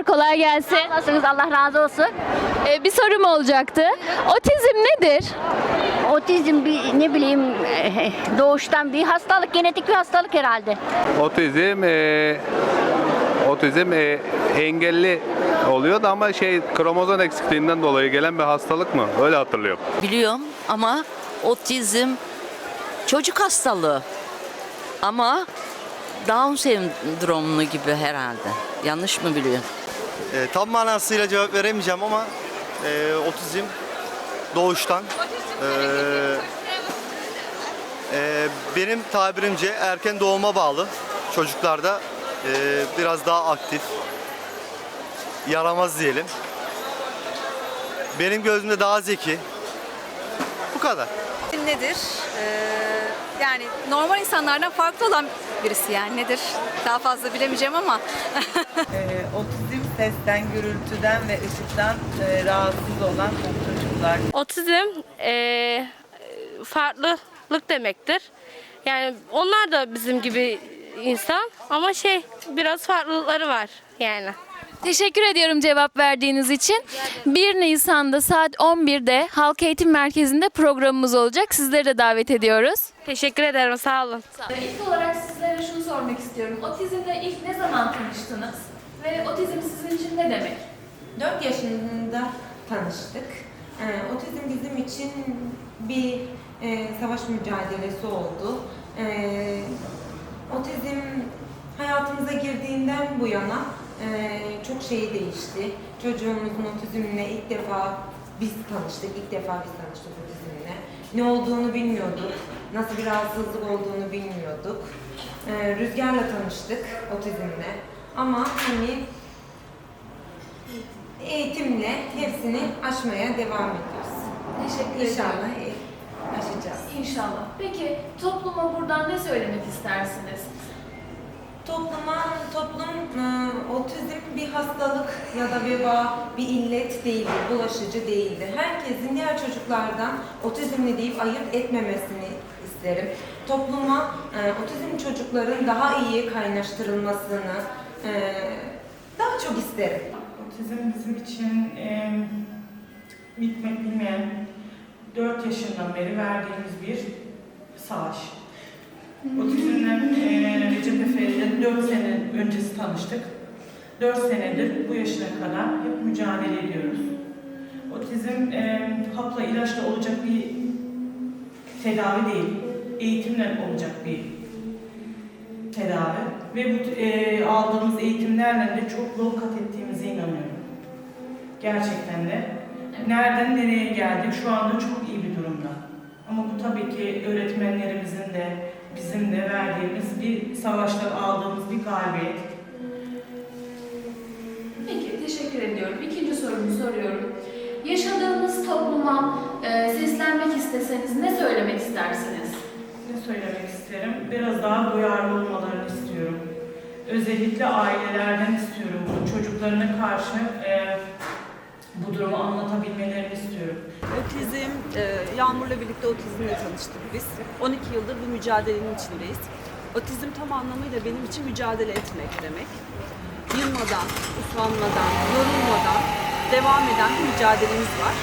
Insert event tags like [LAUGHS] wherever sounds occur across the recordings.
Merhabalar, kolay gelsin. Nasılsınız? Allah razı olsun. Ee, bir sorum olacaktı. Otizm nedir? Otizm bir ne bileyim [LAUGHS] doğuştan bir hastalık, genetik bir hastalık herhalde. Otizm e, otizm e, engelli oluyordu ama şey kromozom eksikliğinden dolayı gelen bir hastalık mı? Öyle hatırlıyorum. Biliyorum ama otizm çocuk hastalığı. Ama Down sendromlu gibi herhalde. Yanlış mı biliyorum? E, tam manasıyla cevap veremeyeceğim ama e, otizm doğuştan e, e, benim tabirimce erken doğuma bağlı çocuklarda e, biraz daha aktif yaramaz diyelim. Benim gözümde daha zeki. Bu kadar. nedir? Ee, yani normal insanlardan farklı olan birisi yani nedir? Daha fazla bilemeyeceğim ama [LAUGHS] Ee, otizm sesten, gürültüden ve ışıktan e, rahatsız olan çocuklar. Otizm eee, farklılık demektir. Yani onlar da bizim gibi insan ama şey biraz farklılıkları var yani. Teşekkür ediyorum cevap verdiğiniz için. 1 Nisan'da saat 11'de Halk Eğitim Merkezi'nde programımız olacak. Sizleri de davet ediyoruz. Teşekkür ederim sağ olun. İlk olarak sizlere şunu sormak istiyorum. Otizmle ilk ne zaman tanıştınız? Ve otizm sizin için ne demek? 4 yaşında tanıştık. Ee, otizm bizim için bir e, savaş mücadelesi oldu. Ee, otizm hayatımıza girdiğinden bu yana e, çok şey değişti. Çocuğumuzun otizmle ilk defa biz tanıştık, ilk defa biz tanıştık otizmle. Ne olduğunu bilmiyorduk, nasıl bir rahatsızlık olduğunu bilmiyorduk. Ee, Rüzgar'la tanıştık otizmle. Ama hani eğitimle hepsini aşmaya devam ediyoruz. Teşekkür İnşallah e, aşacağız. İnşallah. Peki topluma buradan ne söylemek istersiniz? Topluma, toplum e, otizm bir hastalık ya da veba, bir illet değildir, bulaşıcı değildir. Herkesin diğer çocuklardan otizmli deyip ayırt etmemesini isterim. Topluma e, otizm çocukların daha iyi kaynaştırılmasını e, daha çok isterim. Otizm bizim için e, bitmek bilmeyen 4 yaşından beri verdiğimiz bir savaş. Otizmle e, Recep Efe ile 4 sene öncesi tanıştık. 4 senedir bu yaşına kadar hep mücadele ediyoruz. Otizm e, hapla ilaçla olacak bir tedavi değil, eğitimle olacak bir tedavi. Ve bu e, aldığımız eğitimlerle de çok yol kat ettiğimize inanıyorum. Gerçekten de. Nereden nereye geldik şu anda çok iyi bir durumda. Ama bu tabii ki öğretmenlerimizin de bizim de verdiğimiz bir savaşta aldığımız bir galibiyet. Peki, teşekkür ediyorum. İkinci sorumu soruyorum. Yaşadığınız topluma e, seslenmek isteseniz ne söylemek istersiniz? Ne söylemek isterim? Biraz daha duyarlı olmalarını istiyorum. Özellikle ailelerden istiyorum bunu. Çocuklarına karşı e, bu durumu anlatabilmelerini istiyorum. otizm, e, Yağmur'la birlikte otizmle tanıştık biz. 12 yıldır bu mücadelenin içindeyiz. Otizm tam anlamıyla benim için mücadele etmek demek. Yılmadan, uslanmadan, yorulmadan devam eden bir mücadelemiz var.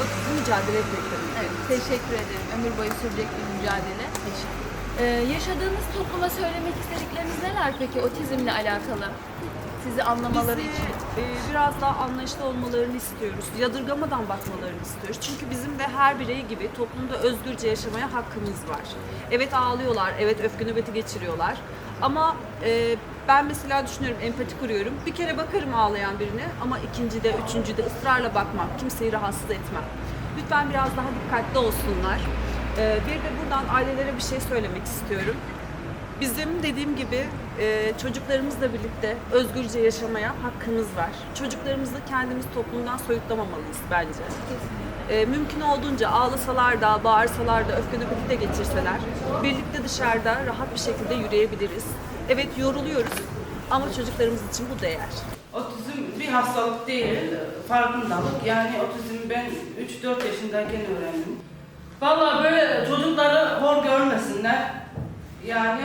Otizm mücadele etmek demek. Evet, teşekkür ederim. Ömür boyu sürecek bir mücadele. Ee, yaşadığınız topluma söylemek istedikleriniz neler peki otizmle alakalı? Sizi anlamaları Bizi için. e, biraz daha anlayışlı olmalarını istiyoruz. Yadırgamadan bakmalarını istiyoruz. Çünkü bizim de her birey gibi toplumda özgürce yaşamaya hakkımız var. Evet ağlıyorlar, evet öfke nöbeti geçiriyorlar. Ama e, ben mesela düşünüyorum, empati kuruyorum. Bir kere bakarım ağlayan birine ama ikincide, üçüncüde ısrarla bakmam. Kimseyi rahatsız etmem. Lütfen biraz daha dikkatli olsunlar. E, bir de buradan ailelere bir şey söylemek istiyorum. Bizim dediğim gibi e, çocuklarımızla birlikte özgürce yaşamaya hakkımız var. Çocuklarımızı kendimiz toplumdan soyutlamamalıyız bence. E, mümkün olduğunca ağlasalar da, bağırsalar da, öfke nöbeti de geçirseler birlikte dışarıda rahat bir şekilde yürüyebiliriz. Evet yoruluyoruz ama çocuklarımız için bu değer. Otizm bir hastalık değil, farkındalık. Yani otizm ben 3-4 yaşındayken öğrendim. Vallahi böyle çocukları hor görmesinler. Yani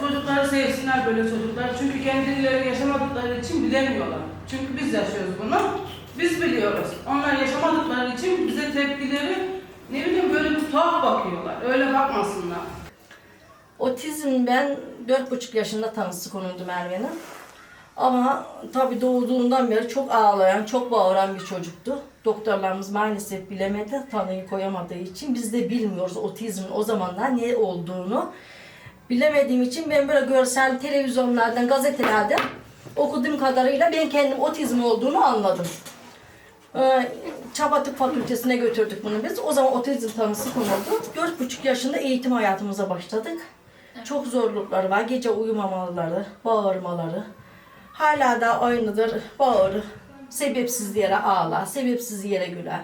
çocukları sevsinler böyle çocuklar. Çünkü kendileri yaşamadıkları için bilemiyorlar. Çünkü biz yaşıyoruz bunu. Biz biliyoruz. Onlar yaşamadıkları için bize tepkileri ne bileyim böyle bir tuhaf bakıyorlar. Öyle bakmasınlar. Otizm ben dört buçuk yaşında tanısı konuldu Merve'nin. Ama tabii doğduğundan beri çok ağlayan, çok bağıran bir çocuktu. Doktorlarımız maalesef bilemedi, tanıyı koyamadığı için. Biz de bilmiyoruz otizmin o zamanlar ne olduğunu. Bilemediğim için ben böyle görsel televizyonlardan, gazetelerden okuduğum kadarıyla ben kendim otizm olduğunu anladım. Ee, Çaba Tıp Fakültesine götürdük bunu biz. O zaman otizm tanısı konuldu. Dört buçuk yaşında eğitim hayatımıza başladık. Çok zorlukları var. Gece uyumamaları, bağırmaları. Hala da aynıdır. Bağırır. Sebepsiz yere ağlar, sebepsiz yere güler.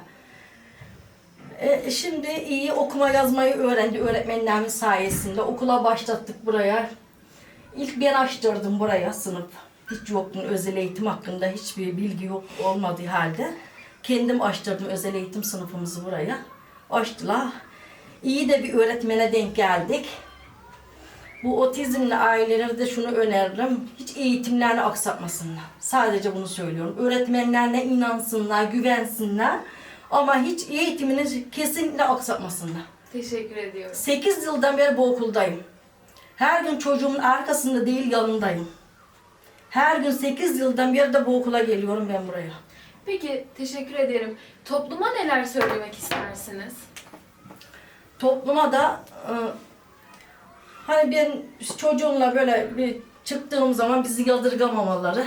E, şimdi iyi okuma yazmayı öğrendi öğretmenlerimin sayesinde. Okula başlattık buraya. İlk ben açtırdım buraya sınıf. Hiç yoktu özel eğitim hakkında hiçbir bilgi yok olmadığı halde. Kendim açtırdım özel eğitim sınıfımızı buraya. Açtılar. İyi de bir öğretmene denk geldik. Bu otizmli ailelere de şunu öneririm. Hiç eğitimlerini aksatmasınlar. Sadece bunu söylüyorum. Öğretmenlerine inansınlar, güvensinler. Ama hiç eğitimini kesinlikle aksatmasınlar. Teşekkür ediyorum. 8 yıldan beri bu okuldayım. Her gün çocuğumun arkasında değil yanındayım. Her gün 8 yıldan beri de bu okula geliyorum ben buraya. Peki teşekkür ederim. Topluma neler söylemek istersiniz? Topluma da e, hani ben çocuğumla böyle bir çıktığım zaman bizi yadırgamamaları,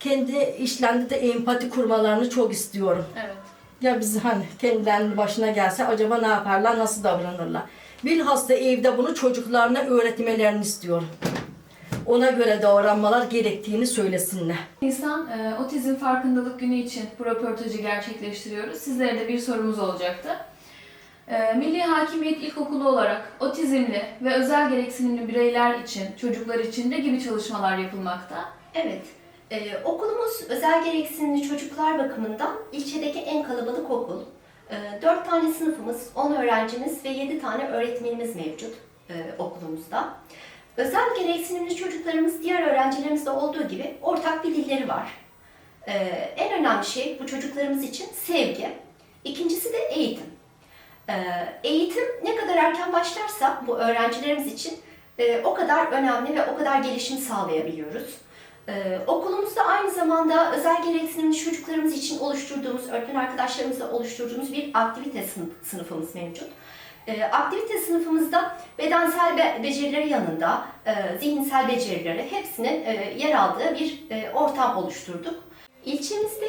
kendi işlerinde de empati kurmalarını çok istiyorum. Evet. Ya biz hani kendilerinin başına gelse acaba ne yaparlar, nasıl davranırlar? Bilhassa evde bunu çocuklarına öğretmelerini istiyorum. Ona göre davranmalar gerektiğini söylesinler. Nisan e, Otizm Farkındalık Günü için bu röportajı gerçekleştiriyoruz. Sizlere de bir sorumuz olacaktı. E, Milli Hakimiyet İlkokulu olarak otizmli ve özel gereksinimli bireyler için, çocuklar için ne gibi çalışmalar yapılmakta? Evet, e, okulumuz özel gereksinimli çocuklar bakımından ilçedeki en kalabalık okul. E, 4 tane sınıfımız, 10 öğrencimiz ve 7 tane öğretmenimiz mevcut e, okulumuzda. Özel gereksinimli çocuklarımız diğer öğrencilerimizde olduğu gibi ortak bir dilleri var. E, en önemli şey bu çocuklarımız için sevgi. İkincisi de eğitim. E, eğitim ne kadar erken başlarsa bu öğrencilerimiz için e, o kadar önemli ve o kadar gelişim sağlayabiliyoruz. Ee, okulumuzda aynı zamanda özel gereksinimli çocuklarımız için oluşturduğumuz, öğretmen arkadaşlarımızla oluşturduğumuz bir aktivite sınıf- sınıfımız mevcut. Ee, aktivite sınıfımızda bedensel be- becerileri yanında e, zihinsel becerileri hepsinin e, yer aldığı bir e, ortam oluşturduk. İlçemizde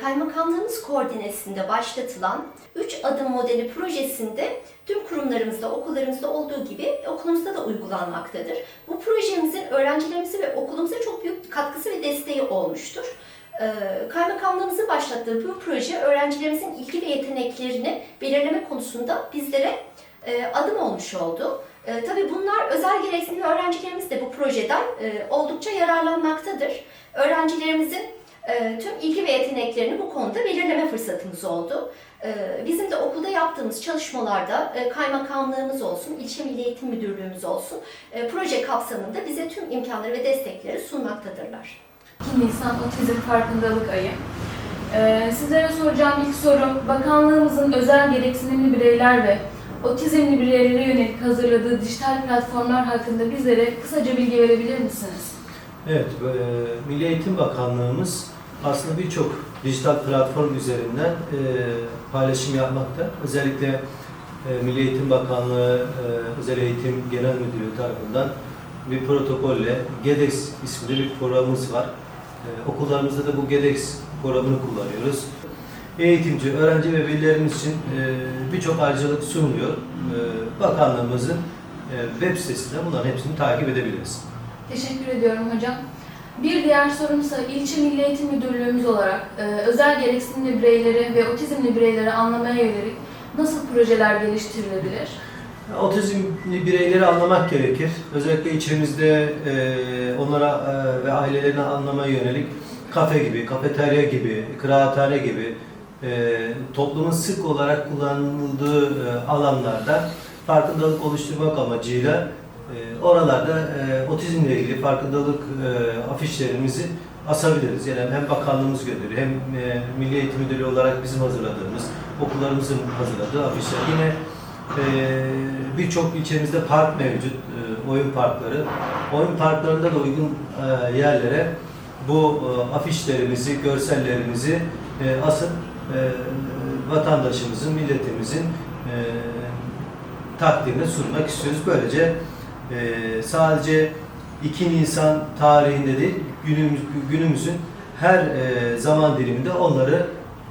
kaymakamlığımız koordinesinde başlatılan 3 adım modeli projesinde tüm kurumlarımızda, okullarımızda olduğu gibi okulumuzda da uygulanmaktadır. Bu projemizin öğrencilerimize ve okulumuza çok büyük katkısı ve desteği olmuştur. Ee, Kaymakamlığımızın başlattığı bu proje öğrencilerimizin ilgi ve yeteneklerini belirleme konusunda bizlere e, adım olmuş oldu. E, tabii bunlar özel gereksinimli öğrencilerimiz de bu projeden e, oldukça yararlanmaktadır. Öğrencilerimizin e, tüm ilgi ve yeteneklerini bu konuda belirleme fırsatımız oldu. E, bizim de okulda yaptığımız çalışmalarda e, kaymakamlığımız olsun, ilçe milli eğitim müdürlüğümüz olsun e, proje kapsamında bize tüm imkanları ve destekleri sunmaktadırlar. 2 Nisan Otizm Farkındalık Ayı. Ee, sizlere soracağım ilk sorum, bakanlığımızın özel gereksinimli bireyler ve otizmli bireylere yönelik hazırladığı dijital platformlar hakkında bizlere kısaca bilgi verebilir misiniz? Evet, e, Milli Eğitim Bakanlığımız aslında birçok dijital platform üzerinden e, paylaşım yapmakta. Özellikle e, Milli Eğitim Bakanlığı e, Özel Eğitim Genel Müdürlüğü tarafından bir protokolle GEDEX isimli bir programımız var. E, okullarımızda da bu GEDEX programını kullanıyoruz. Eğitimci, öğrenci ve velilerimiz için e, birçok ayrıcalık sunuluyor. E, bakanlığımızın e, web sitesinde bunların hepsini takip edebiliriz. Teşekkür ediyorum hocam. Bir diğer sorumsa ilçe Milli Eğitim Müdürlüğümüz olarak e, özel gereksinimli bireyleri ve otizmli bireyleri anlamaya yönelik nasıl projeler geliştirilebilir? Otizmli bireyleri anlamak gerekir. Özellikle içimizde e, onlara e, ve ailelerine anlamaya yönelik kafe gibi, kafeterya gibi, kıraathane gibi e, toplumun sık olarak kullanıldığı e, alanlarda farkındalık oluşturmak amacıyla e, oralarda e, otizmle ilgili farkındalık e, afişlerimizi asabiliriz. Yani hem bakanlığımız gönderiyor hem e, Milli Eğitim Müdürlüğü olarak bizim hazırladığımız, okullarımızın hazırladığı afişler. Yine e, birçok ilçemizde park mevcut, e, oyun parkları. Oyun parklarında da uygun e, yerlere bu e, afişlerimizi, görsellerimizi e, asıp e, vatandaşımızın, milletimizin e, takdirine sunmak istiyoruz. Böylece e, sadece 2 Nisan tarihinde değil, günümüz, günümüzün her e, zaman diliminde onları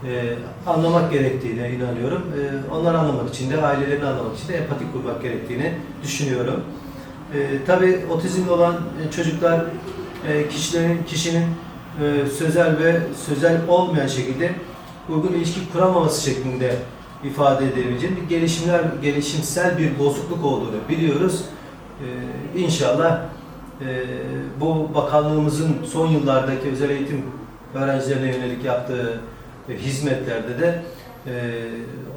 e, anlamak gerektiğine inanıyorum. E, onları anlamak için de, ailelerini anlamak için de empati kurmak gerektiğini düşünüyorum. E, tabii otizmli olan çocuklar e, kişilerin kişinin e, sözel ve sözel olmayan şekilde uygun ilişki kuramaması şeklinde ifade edebileceğim bir gelişimler, gelişimsel bir bozukluk olduğunu biliyoruz. Ee, inşallah e, bu bakanlığımızın son yıllardaki özel eğitim öğrencilerine yönelik yaptığı e, hizmetlerde de e,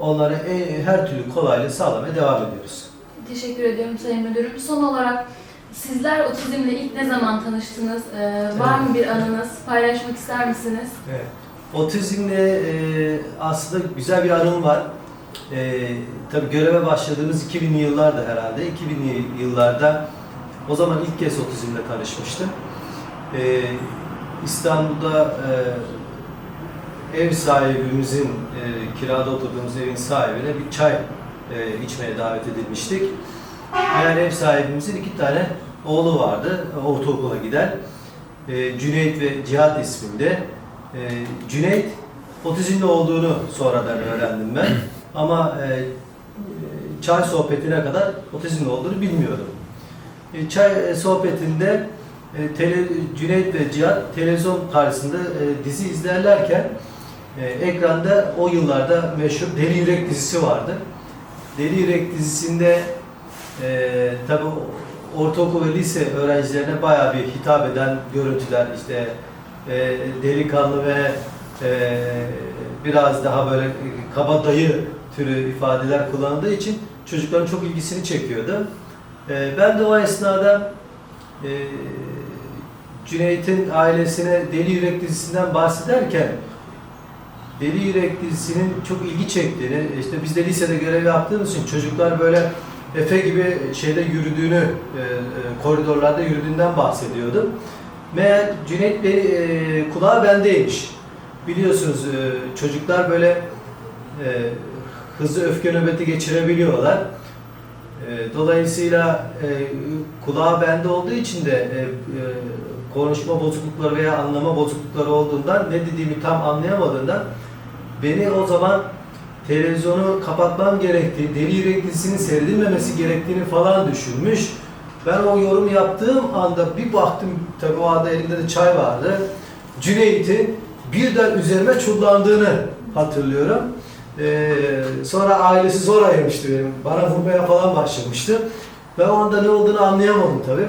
onlara e, her türlü kolaylığı sağlamaya devam ediyoruz. Teşekkür ediyorum Sayın Müdürüm. Son olarak sizler otizmle ilk ne zaman tanıştınız? Ee, var mı bir anınız? Paylaşmak ister misiniz? Evet. Otizmle e, aslında güzel bir anım var. E, tabii göreve başladığımız 2000'li yıllarda herhalde. 2000'li yıllarda o zaman ilk kez otizmle tanışmıştım. E, İstanbul'da e, ev sahibimizin, e, kirada oturduğumuz evin sahibine bir çay e, içmeye davet edilmiştik. Meğer ev sahibimizin iki tane oğlu vardı, ortaokula giden. E, Cüneyt ve Cihat isminde. E, Cüneyt otizmli olduğunu sonradan öğrendim ben. Ama e, e, çay sohbetine kadar otizmli olduğunu bilmiyordum. E, çay e, sohbetinde e, tele, Cüneyt ve Cihat televizyon karşısında e, dizi izlerlerken e, ekranda o yıllarda meşhur Deli Yürek dizisi vardı. Deli Yürek dizisinde e, tabi ortaokul ve lise öğrencilerine bayağı bir hitap eden görüntüler işte e, delikanlı ve e, biraz daha böyle kaba dayı türü ifadeler kullanıldığı için çocukların çok ilgisini çekiyordu. E, ben de o esnada e, Cüneyt'in ailesine Deli Yürek dizisinden bahsederken Deli Yürek dizisinin çok ilgi çektiğini, işte biz de lisede görev yaptığımız için çocuklar böyle Efe gibi şeyde yürüdüğünü, e, e, koridorlarda yürüdüğünden bahsediyordum. Meğer Cüneyt Bey e, kulağı bendeymiş. Biliyorsunuz e, çocuklar böyle e, hızlı öfke nöbeti geçirebiliyorlar. E, dolayısıyla e, kulağı bende olduğu için de e, e, konuşma bozuklukları veya anlama bozuklukları olduğundan ne dediğimi tam anlayamadığından beni o zaman televizyonu kapatmam gerektiği, Deli Yürek dizisinin seyredilmemesi gerektiğini falan düşünmüş. Ben o yorum yaptığım anda bir baktım, tabii o anda elimde de çay vardı. Cüneyt'in birden üzerime çullandığını hatırlıyorum. Ee, sonra ailesi zor ayırmıştı benim. Bana vurmaya falan başlamıştı. Ben o anda ne olduğunu anlayamadım tabii.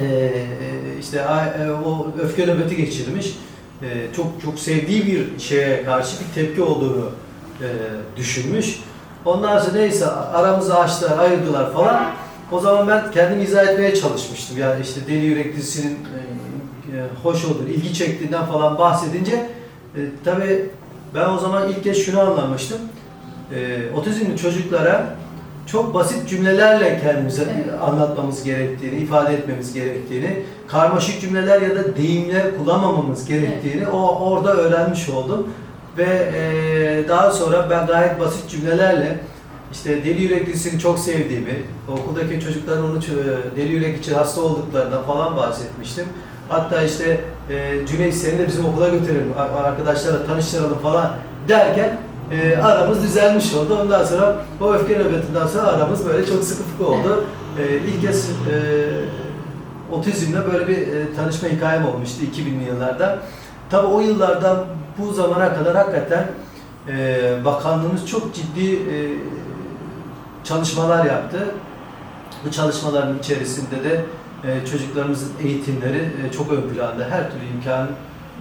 Ee, işte a- o öfke nöbeti geçirmiş. Ee, çok çok sevdiği bir şeye karşı bir tepki olduğunu e, düşünmüş. Ondan sonra neyse aramızı açtılar, ayırdılar falan. O zaman ben kendimi izah etmeye çalışmıştım. Yani işte Deli Yürek dizisinin e, e, hoş olduğunu, ilgi çektiğinden falan bahsedince e, tabii ben o zaman ilk kez şunu anlamıştım. E, otizmli çocuklara çok basit cümlelerle kendimize anlatmamız gerektiğini, ifade etmemiz gerektiğini, karmaşık cümleler ya da deyimler kullanmamamız gerektiğini o orada öğrenmiş oldum. Ve e, daha sonra ben gayet basit cümlelerle işte Deli Yürek dizisini çok sevdiğimi, okuldaki çocukların onu ç- Deli Yürek için hasta olduklarından falan bahsetmiştim. Hatta işte e, Cüneyt seni de bizim okula götürelim, arkadaşlarla tanıştıralım falan derken e, aramız düzelmiş oldu. Ondan sonra o öfke nöbetinden sonra aramız böyle çok sıkı fıkı oldu. E, ilk kez e, otizmle böyle bir e, tanışma hikayem olmuştu 2000'li yıllarda. Tabi o yıllardan bu zamana kadar hakikaten e, bakanlığımız çok ciddi e, çalışmalar yaptı. Bu çalışmaların içerisinde de e, çocuklarımızın eğitimleri e, çok ön planda. Her türlü imkan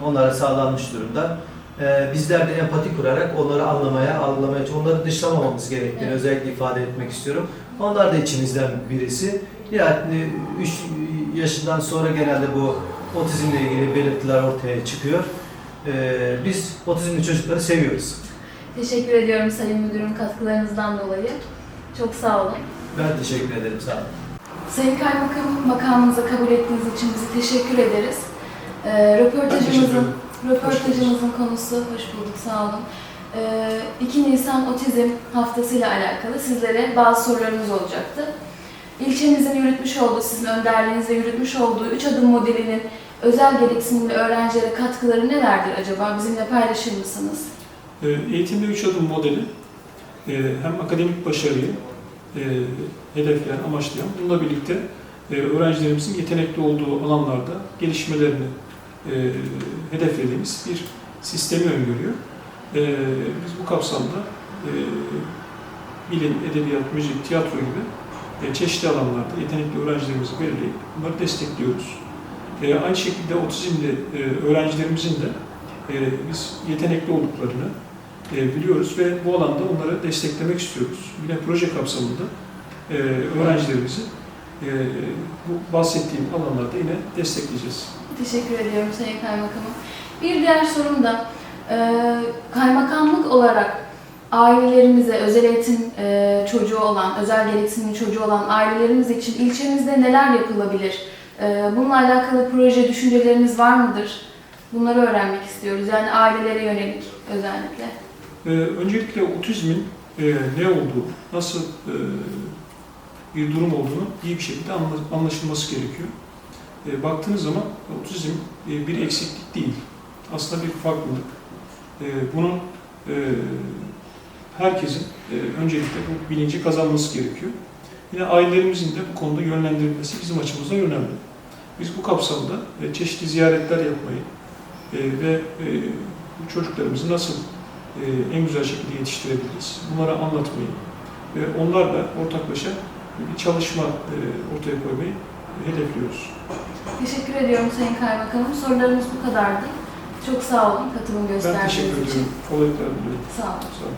onlara sağlanmış durumda. e, bizler de empati kurarak onları anlamaya, anlamaya, onları dışlamamamız gerektiğini Evet. özellikle ifade etmek istiyorum. Onlar da içimizden birisi. Yani 3 yaşından sonra genelde bu otizmle ilgili belirtiler ortaya çıkıyor. E, biz otizmli çocukları seviyoruz. Teşekkür ediyorum Sayın Müdürüm katkılarınızdan dolayı. Çok sağ olun. Ben teşekkür ederim. Sağ olun. Sayın Kaymakam makamınıza kabul ettiğiniz için bizi teşekkür ederiz. Ee, röportajımızın röportajımızın konusu hoş bulduk sağ olun. Ee, 2 Nisan Otizm Haftası ile alakalı sizlere bazı sorularımız olacaktı. İlçemizin yürütmüş olduğu, sizin önderliğinizle yürütmüş olduğu 3 adım modelinin özel gereksinimli öğrencilere katkıları nelerdir acaba? Bizimle paylaşır mısınız? Ee, Eğitimde üç adım modeli e, hem akademik başarıyı e, hedefleyen, amaçlayan, bununla birlikte e, öğrencilerimizin yetenekli olduğu alanlarda gelişmelerini e, hedeflediğimiz bir sistemi öngörüyor. E, Biz bu kapsamda e, bilim, edebiyat, müzik, tiyatro gibi e, çeşitli alanlarda yetenekli öğrencilerimizi belirleyip bunları destekliyoruz. E, Aynı şekilde otizmli e, öğrencilerimizin de e, biz yetenekli olduklarını biliyoruz ve bu alanda onları desteklemek istiyoruz. Yine proje kapsamında e, öğrencilerimizi e, bu bahsettiğim alanlarda yine destekleyeceğiz. Teşekkür ediyorum Sayın Kaymakamım. Bir diğer sorum da e, kaymakamlık olarak ailelerimize, özel eğitim e, çocuğu olan, özel gereksinimli çocuğu olan ailelerimiz için ilçemizde neler yapılabilir? E, bununla alakalı proje düşünceleriniz var mıdır? Bunları öğrenmek istiyoruz. Yani ailelere yönelik özellikle. E, öncelikle otizmin e, ne olduğu, nasıl e, bir durum olduğunu iyi bir şekilde anla- anlaşılması gerekiyor. E, baktığınız zaman otizm e, bir eksiklik değil. Aslında bir farklılık. E, bunun e, herkesin e, öncelikle bu bilinci kazanması gerekiyor. Yine ailelerimizin de bu konuda yönlendirilmesi bizim açımızdan önemli. Biz bu kapsamda e, çeşitli ziyaretler yapmayı e, ve e, çocuklarımızı nasıl e, en güzel şekilde yetiştirebiliriz, bunları anlatmayı ve onlarla ortaklaşa bir çalışma e, ortaya koymayı hedefliyoruz. Teşekkür ediyorum Sayın Kaymakamım. Sorularımız bu kadardı. Çok sağ olun katılım Ben gösterdiğiniz teşekkür için. ediyorum. Kolaylıklar diliyorum. Sağ olun. Sağ olun.